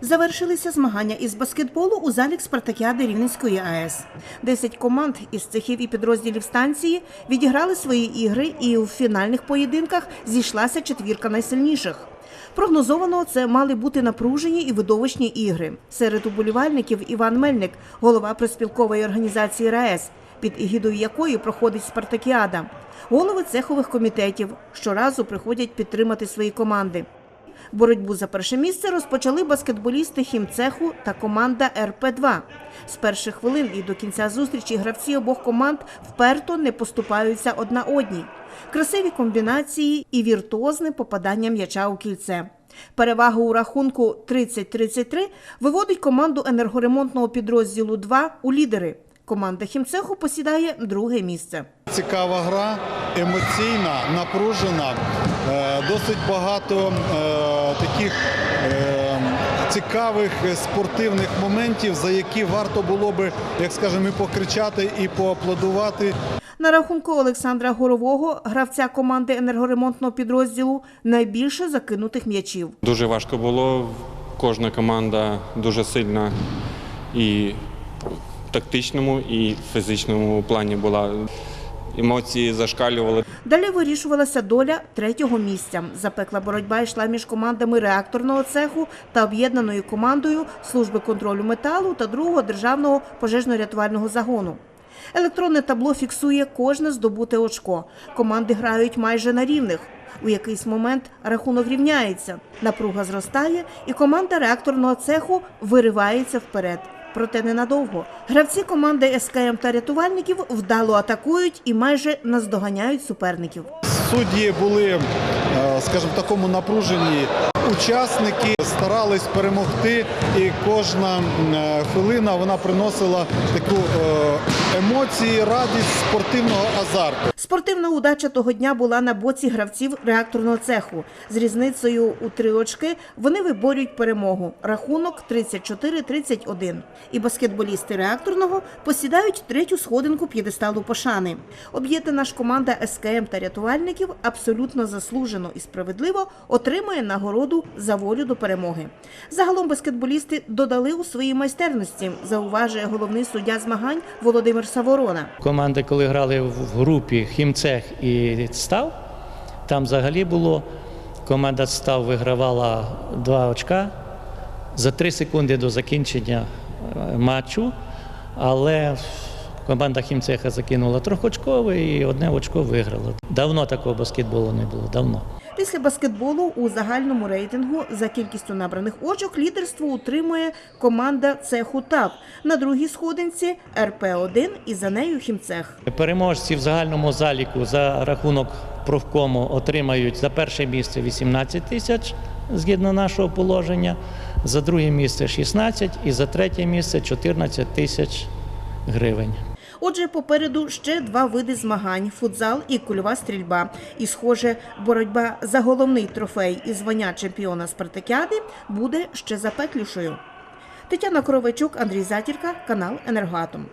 Завершилися змагання із баскетболу у залі Спартакіади Рівненської АЕС. Десять команд із цехів і підрозділів станції відіграли свої ігри, і у фінальних поєдинках зійшлася четвірка найсильніших. Прогнозовано це мали бути напружені і видовищні ігри. Серед уболівальників Іван Мельник, голова приспілкової організації РаЕС, під егідою якої проходить Спартакіада. Голови цехових комітетів щоразу приходять підтримати свої команди. Боротьбу за перше місце розпочали баскетболісти хімцеху та команда РП-2. З перших хвилин і до кінця зустрічі гравці обох команд вперто не поступаються одна одній. Красиві комбінації і віртуозне попадання м'яча у кільце. Перевагу у рахунку 30-33 виводить команду енергоремонтного підрозділу 2 у лідери. Команда хімцеху посідає друге місце. Цікава гра, емоційна, напружена. Е, Досить багато е, таких е, цікавих спортивних моментів, за які варто було би, як скажемо, і покричати, і поаплодувати. На рахунку Олександра Горового, гравця команди енергоремонтного підрозділу, найбільше закинутих м'ячів. Дуже важко було. Кожна команда дуже сильна і тактичному, і фізичному плані була. Емоції зашкалювали. Далі вирішувалася доля третього місця. Запекла боротьба йшла між командами реакторного цеху та об'єднаною командою служби контролю металу та другого державного пожежно-рятувального загону. Електронне табло фіксує кожне здобуте очко. Команди грають майже на рівних. У якийсь момент рахунок рівняється, напруга зростає, і команда реакторного цеху виривається вперед. Проте ненадовго. Гравці команди СКМ та рятувальників вдало атакують і майже наздоганяють суперників. Судді були, е, скажімо, в такому напруженні. Учасники старались перемогти, і кожна е, хвилина вона приносила таку е, емоції, радість спортивного азарту. Спортивна удача того дня була на боці гравців реакторного цеху. З різницею у три очки вони виборюють перемогу. Рахунок 34-31. І баскетболісти реакторного посідають третю сходинку п'єдесталу пошани. Об'єднана ж команда СКМ та рятувальників абсолютно заслужено і справедливо отримує нагороду за волю до перемоги. Загалом баскетболісти додали у своїй майстерності, зауважує головний суддя змагань Володимир Саворона. Команди, коли грали в групі Хімцех і Став, там взагалі було команда Став вигравала два очка за три секунди до закінчення е, матчу, але команда Хімцеха закинула трьохочкове і одне очко виграла. Давно такого баскетболу не було. Давно. Після баскетболу у загальному рейтингу за кількістю набраних очок лідерство утримує команда цеху ТАВ. На другій сходинці РП-1 і за нею хімцех. Переможці в загальному заліку за рахунок профкому отримають за перше місце 18 тисяч згідно нашого положення, за друге місце 16 і за третє місце 14 тисяч гривень. Отже, попереду ще два види змагань: футзал і кульова стрільба. І, схоже, боротьба за головний трофей і звання чемпіона спартакіади буде ще запеклішою. Тетяна Коровачук, Андрій Затірка, канал Енергоатом.